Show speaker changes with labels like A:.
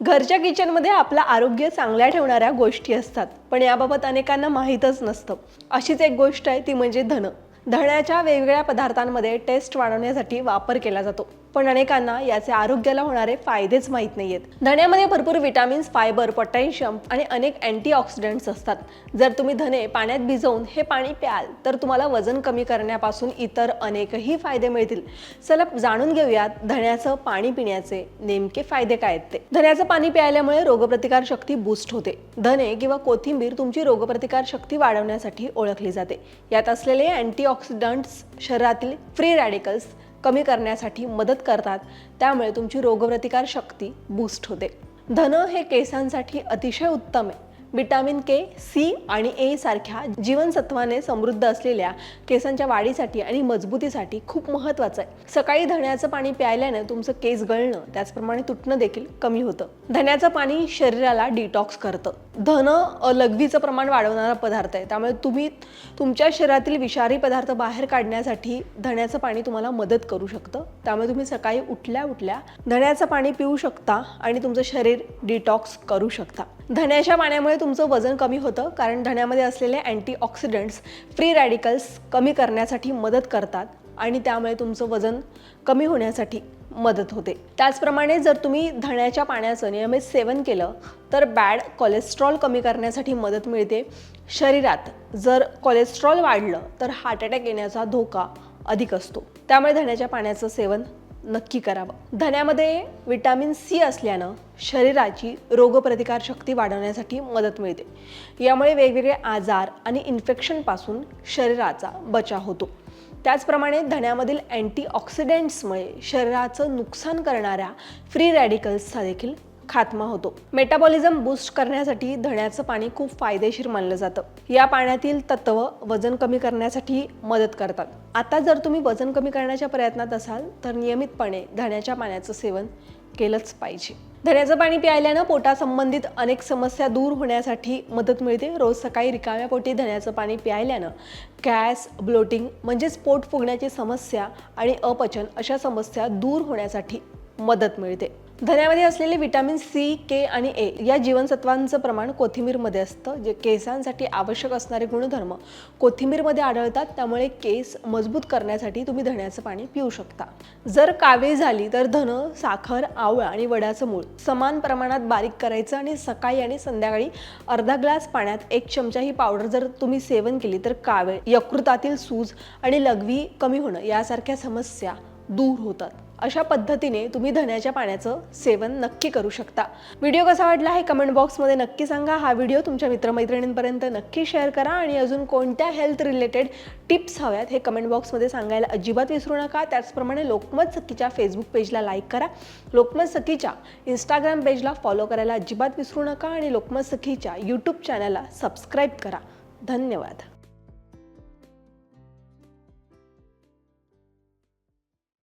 A: घरच्या किचनमध्ये आपलं आरोग्य चांगल्या ठेवणाऱ्या गोष्टी असतात. पण याबाबत अनेकांना माहीतच नसतं. अशीच एक गोष्ट आहे ती म्हणजे धन. धण्याच्या वेगवेगळ्या पदार्थांमध्ये टेस्ट वाढवण्यासाठी वापर केला जातो. पण अनेकांना याचे आरोग्याला होणारे फायदेच माहीत नाही आहेत धण्यामध्ये भरपूर विटामिन्स फायबर पोटॅशियम आणि अनेक अँटीऑक्सिडंट्स असतात. जर तुम्ही धने पाण्यात भिजवून हे पाणी प्याल तर तुम्हाला वजन कमी करण्यापासून इतर अनेकही फायदे मिळतील. चला जाणून घेऊयात धण्याचं पाणी पिण्याचे नेमके फायदे काय आहेत ते. धण्याचं पाणी प्यायल्यामुळे रोगप्रतिकार शक्ती बूस्ट होते. धने किंवा कोथिंबीर तुमची रोगप्रतिकार शक्ती वाढवण्यासाठी ओळखली जाते. यात असलेले अँटीऑक्सिडंट्स शरीरातील फ्री रॅडिकल्स कमी करण्यासाठी मदत करतात त्यामुळे तुमची रोगप्रतिकार शक्ती बूस्ट होते. धन हे केसांसाठी अतिशय उत्तम आहे. विटामिन के सी आणि ए सारख्या जीवनसत्वाने समृद्ध असलेल्या केसांच्या वाढीसाठी आणि मजबूतीसाठी खूप महत्त्वाचं आहे. सकाळी धण्याचं पाणी प्यायल्यानं तुमचं केस गळणं त्याचप्रमाणे तुटणं देखील कमी होतं. धण्याचं पाणी शरीराला डिटॉक्स करतं. धन लघवीचं प्रमाण वाढवणारा पदार्थ आहे. त्यामुळे तुम्ही तुमच्या शरीरातील विषारी पदार्थ बाहेर काढण्यासाठी धण्याचं पाणी तुम्हाला मदत करू शकतं. त्यामुळे तुम्ही सकाळी उठल्या उठल्या धण्याचं पाणी पिऊ शकता आणि तुमचं शरीर डिटॉक्स करू शकता. धण्याच्या पाण्यामुळे तुमचं वजन कमी होतं कारण धण्यामध्ये असलेले अँटीऑक्सिडंट्स फ्री रॅडिकल्स कमी करण्यासाठी मदत करतात आणि त्यामुळे तुमचं वजन कमी होण्यासाठी मदत होते. त्याचप्रमाणे जर तुम्ही धण्याच्या पाण्याचं नियमित सेवन केलं तर बॅड कोलेस्ट्रॉल कमी करण्यासाठी मदत मिळते. शरीरात जर कोलेस्ट्रॉल वाढलं तर हार्ट अटॅक येण्याचा धोका अधिक असतो. त्यामुळे धण्याच्या पाण्याचं सेवन नक्की करावं. धण्यामध्ये विटॅमिन सी असल्यानं शरीराची रोगप्रतिकार शक्ती वाढवण्यासाठी मदत मिळते. यामुळे वेगवेगळे आजार आणि इन्फेक्शनपासून शरीराचा बचाव होतो. त्याचप्रमाणे धण्यामधील अँटीऑक्सिडंट्समुळे शरीराचं नुकसान करणाऱ्या फ्री रॅडिकल्सचा देखील खात्मा होतो. मेटाबॉलिझम बूस्ट करण्यासाठी धण्याचं पाणी खूप फायदेशीर मानलं जातं. या पाण्यातील तत्व वजन कमी करण्यासाठी मदत करतात. आता जर तुम्ही वजन कमी करण्याच्या प्रयत्नात असाल तर नियमितपणे धण्याच्या पाण्याचं सेवन केलंच पाहिजे. धण्याचं पाणी प्यायल्यानं पोटासंबंधित अनेक समस्या दूर होण्यासाठी मदत मिळते. रोज सकाळी रिकाम्या पोटी धण्याचं पाणी प्यायल्यानं गॅस ब्लोटिंग म्हणजेच पोट फुगण्याची समस्या आणि अपचन अशा समस्या दूर होण्यासाठी मदत मिळते. धण्यामध्ये असलेले विटॅमिन सी के आणि ए या जीवनसत्वांचं प्रमाण कोथिंबीरमध्ये असतं. जे केसांसाठी आवश्यक असणारे गुणधर्म कोथिंबीरमध्ये आढळतात. त्यामुळे केस मजबूत करण्यासाठी तुम्ही धण्याचं पाणी पिऊ शकता. जर कावे झाली तर धन साखर आवळा आणि वड्याचं मूळ समान प्रमाणात बारीक करायचं आणि सकाळी आणि संध्याकाळी अर्धा ग्लास पाण्यात एक चमचा ही पावडर जर तुम्ही सेवन केली तर कावे यकृतातील सूज आणि लघवी कमी होणं यासारख्या समस्या दूर होतात. अशा पद्धतीने तुम्ही धण्याच्या पाण्याचं सेवन नक्की करू शकता. व्हिडिओ कसा वाटला हे कमेंट बॉक्समध्ये नक्की सांगा. हा व्हिडिओ तुमच्या मित्रमैत्रिणींपर्यंत नक्की शेअर करा आणि अजून कोणत्या हेल्थ रिलेटेड टिप्स हव्यात हे कमेंट बॉक्समध्ये सांगायला अजिबात विसरू नका. त्याचप्रमाणे लोकमत सखीच्या फेसबुक पेजला लाईक करा. लोकमत सखीच्या इंस्टाग्राम पेजला फॉलो करायला अजिबात विसरू नका आणि लोकमत सखीच्या यूट्यूब चॅनलला सबस्क्राईब करा. धन्यवाद.